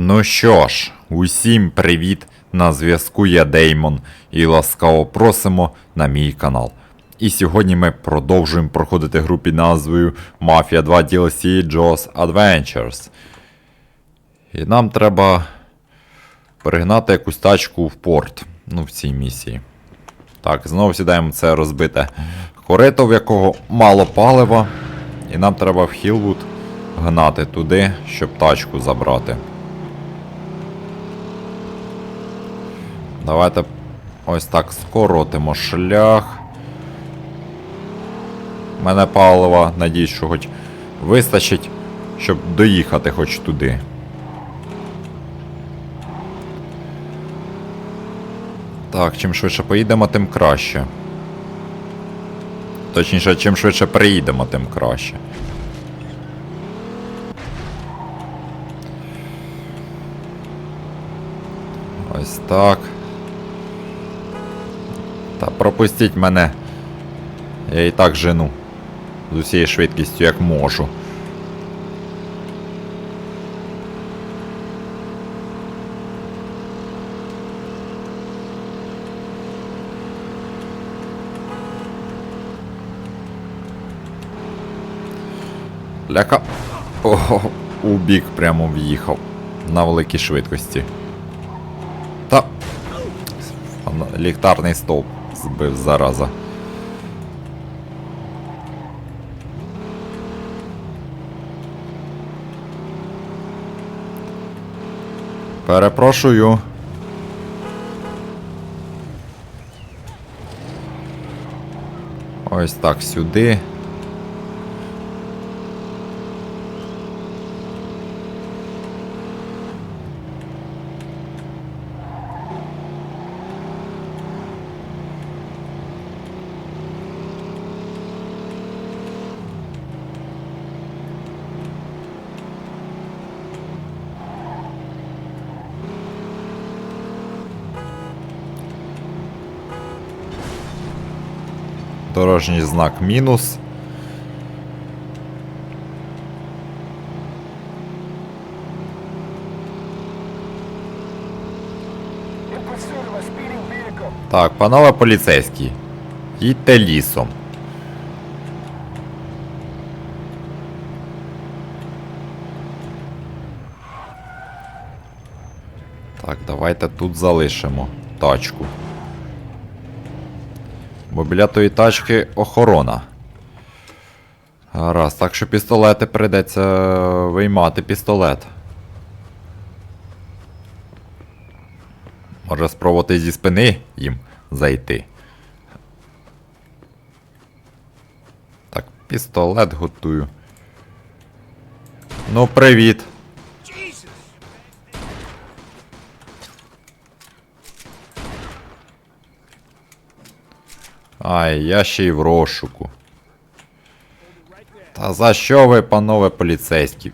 Ну що ж, усім привіт! На зв'язку я Деймон і ласкаво просимо на мій канал. І сьогодні ми продовжуємо проходити гру під назвою Mafia 2 DLC Jaws Adventures. І нам треба перегнати якусь тачку в порт. Ну, в цій місії. Так, знову сідаємо це розбите корито, в якого мало палива. І нам треба в Хілвуд гнати туди, щоб тачку забрати. Давайте ось так скоротимо шлях. У мене палива, надіюсь, що хоч вистачить, щоб доїхати хоч туди. Так, чим швидше поїдемо, тим краще. Точніше, чим швидше приїдемо, тим краще. Ось так. Пропустіть мене. Я і так жену. З усією швидкістю, як можу. Ляка. Ого, у бік прямо в'їхав. На великій швидкості. Та. Ліхтарний стовп збив зараза. Перепрошую. Ось так сюди. Дорожній знак мінус. Так, панове поліцейські. Їдьте лісом. Так, давайте тут залишимо тачку. Бо біля тої тачки охорона. Гаразд, так що пістолети прийдеться виймати пістолет. Може спробувати зі спини їм зайти. Так, пістолет готую. Ну, привіт. Ай, я ще й в розшуку. Та за що ви, панове поліцейські?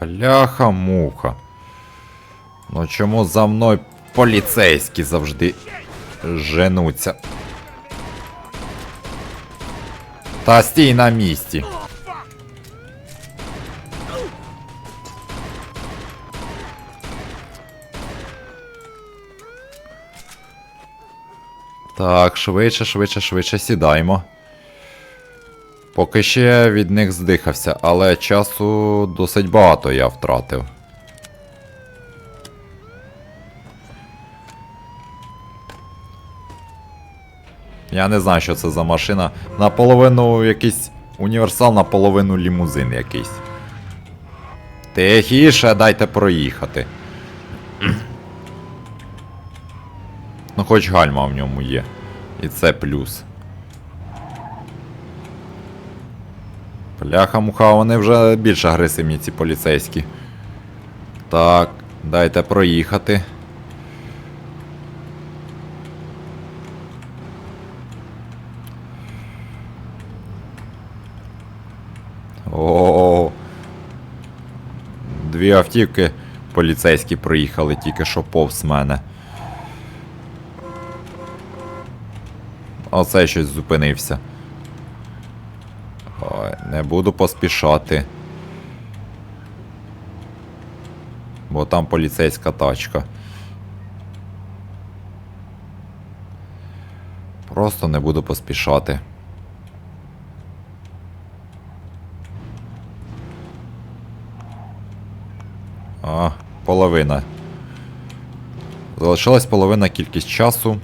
Бляха-муха. Ну чому за мною поліцейські завжди женуться? Та стій на місці. Так, швидше, швидше, швидше сідаємо. Поки ще від них здихався, але часу досить багато я втратив. Я не знаю, що це за машина. Наполовину якийсь універсал, наполовину лімузин якийсь. Тихіше, дайте проїхати. Ну, хоч гальма в ньому є. І це плюс. Бляха-муха, вони вже більш агресивні, ці поліцейські. Так, дайте проїхати. О. Дві автівки поліцейські проїхали тільки що повз мене. Оце щось зупинився. Ой, не буду поспішати. Бо там поліцейська тачка. Просто не буду поспішати. А, половина. Залишилась половина кількість часу.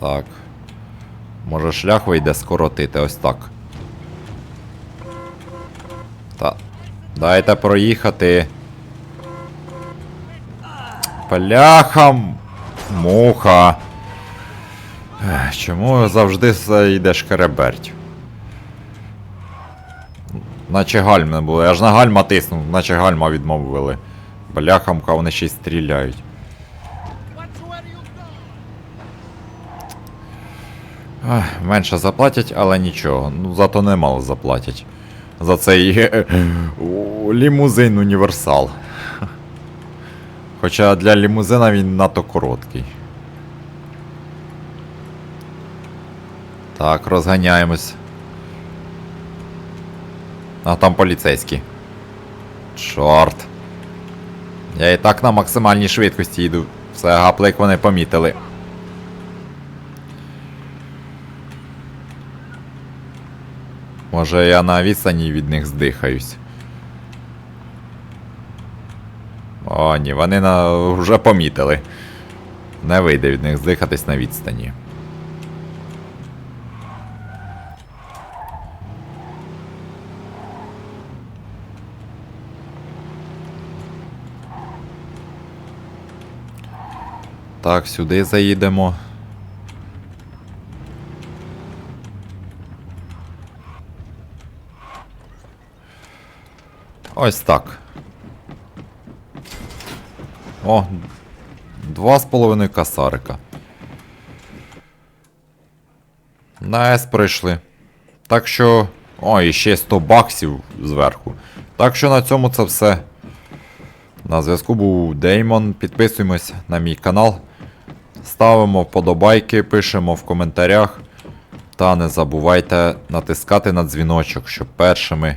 Так. Може шлях вийде скоротити ось так. Та. Дайте проїхати. Пляхам. Муха. Чому завжди все йде шкереберть? Наче гальм не було. Я ж на гальма тиснув, наче гальма відмовили. Бляхамка, вони ще й стріляють. Ах, менше заплатять, але нічого. Ну, зато немало заплатять. За цей е, лімузин універсал. Хоча для лімузина він надто короткий. Так, розганяємось. А там поліцейські. Чорт. Я і так на максимальній швидкості йду. Все гаплик вони помітили. Може я на відстані від них здихаюсь. О, ні, вони на... вже помітили. Не вийде від них здихатись на відстані. Так, сюди заїдемо. Ось так. О, два з половиною касарика. На С прийшли. Так що. О, і ще 100 баксів зверху. Так що на цьому це все. На зв'язку був Деймон. Підписуємось на мій канал. Ставимо вподобайки, пишемо в коментарях. Та не забувайте натискати на дзвіночок, щоб першими